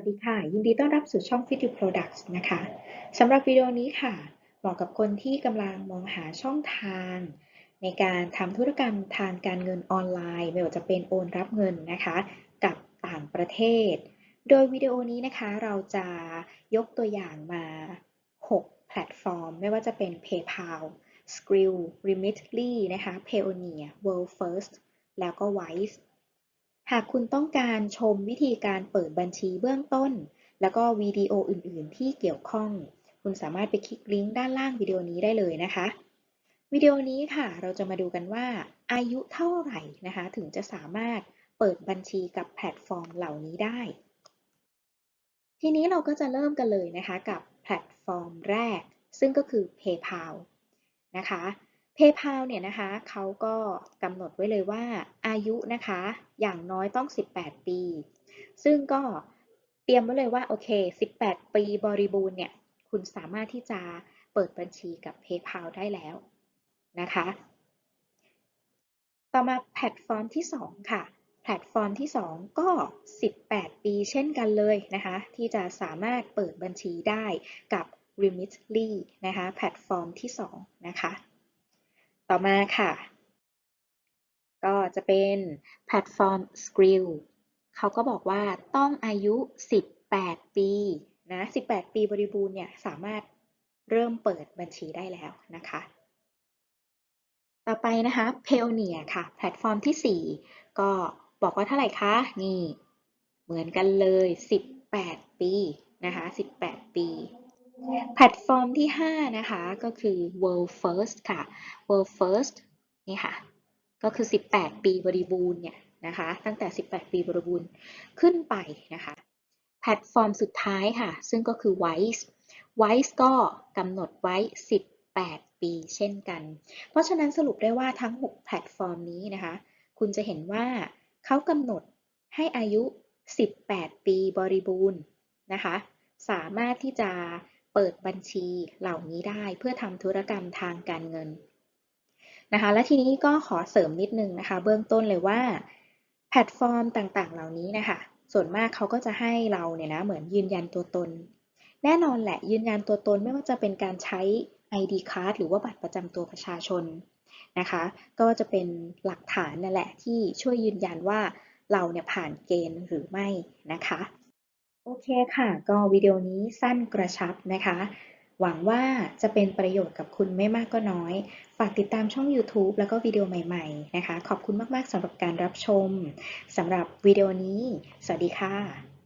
วัสดีค่ะ ยินดีต้อนรับสู่ช่อง Fit You Products นะคะสำหรับวิดีโอนี้ค่ะ เหมาะกับคนที่กำลังมองหาช่องทาง ในการทำธุรกรรมทางการเงินออนไลน์ ไม่ว่าจะเป็นโอนรับเงินนะคะ กับต่างประเทศ โดยวิดีโอนี้นะคะเราจะยกตัวอย่างมา 6 แพลตฟอร์ม ไม่ว่าจะเป็น PayPal, Skrill, Remitly นะคะ Payoneer, World First แล้วก็ Wise หากคุณต้องการชมวิธีการเปิดบัญชีเบื้องต้น แล้วก็วิดีโออื่น ๆ ที่เกี่ยวข้อง คุณสามารถไปคลิกลิงก์ด้านล่างวิดีโอนี้ได้เลยนะคะวิดีโอนี้ค่ะ เราจะมาดูกันว่า อายุเท่าไหร่นะคะ ถึงจะสามารถเปิดบัญชีกับแพลตฟอร์มเหล่านี้ได้ ทีนี้เราก็จะเริ่มกันเลยนะคะ กับแพลตฟอร์มแรก ซึ่งก็คือ PayPal นะคะ PayPal เนี่ยนะคะเขาก็กำหนดไว้เลยว่าอายุนะคะอย่างน้อยต้อง 18 ปี ซึ่งก็เตรียมไว้เลยว่าโอเค 18 ปีบริบูรณ์เนี่ยคุณสามารถที่จะเปิดบัญชีกับ PayPal ได้แล้วนะคะ ต่อมาแพลตฟอร์มที่ 2 ค่ะ แพลตฟอร์มที่ 2 ก็ 18 ปีเช่นกันเลยนะคะ ที่จะสามารถเปิดบัญชีได้กับ Remitly นะคะ แพลตฟอร์มที่ 2 นะคะ ต่อมาค่ะ ก็จะเป็นแพลตฟอร์ม Skrill เขาก็บอกว่าต้องอายุ 18 ปีนะ18 ปีบริบูรณ์เนี่ยสามารถเริ่มเปิดบัญชีได้แล้วนะคะ ต่อไปนะคะ Payoneer ค่ะ แพลตฟอร์มที่ 4 ก็บอกว่าเท่าไหร่คะ นี่ เหมือนกันเลย 18 ปีนะคะ 18 ปี แพลตฟอร์มที่ 5 นะคะ ก็คือ World First ค่ะ World First นี่ค่ะ ก็คือ 18 ปีบริบูรณ์เนี่ยนะคะ ตั้งแต่ 18 ปีบริบูรณ์ขึ้นไปนะคะ แพลตฟอร์มสุดท้ายค่ะ ซึ่งก็คือ Wise Wise ก็กำหนดไว้ 18 ปีเช่นกัน เพราะฉะนั้นสรุปได้ว่าทั้ง 6 แพลตฟอร์มนี้นะคะ คุณจะเห็นว่าเขากำหนดให้อายุ 18 ปีบริบูรณ์นะคะ สามารถที่จะ เปิดบัญชีเหล่านี้ได้เพื่อทำธุรกรรมทางการเงินนะคะและทีนี้ก็ขอเสริมนิดนึงนะคะ เบื้องต้นเลยว่าแพลตฟอร์มต่างๆ เหล่านี้นะคะ ส่วนมากเขาก็จะให้เราเนี่ยนะเหมือนยืนยันตัวตน แน่นอนแหละยืนยันตัวตนไม่ว่าจะเป็นการใช้ ID card หรือว่าบัตรประจำตัวประชาชนนะคะ ก็จะเป็นหลักฐานนั่นแหละที่ช่วยยืนยันว่าเราเนี่ยผ่านเกณฑ์หรือไม่นะคะ โอเคค่ะ ก็วิดีโอนี้สั้นกระชับนะคะ หวังว่าจะเป็นประโยชน์กับคุณไม่มากก็น้อย ฝากติดตามช่อง YouTube แล้วก็วิดีโอใหม่ๆนะคะ ขอบคุณมากๆสำหรับการรับชมสำหรับวิดีโอนี้ สวัสดีค่ะ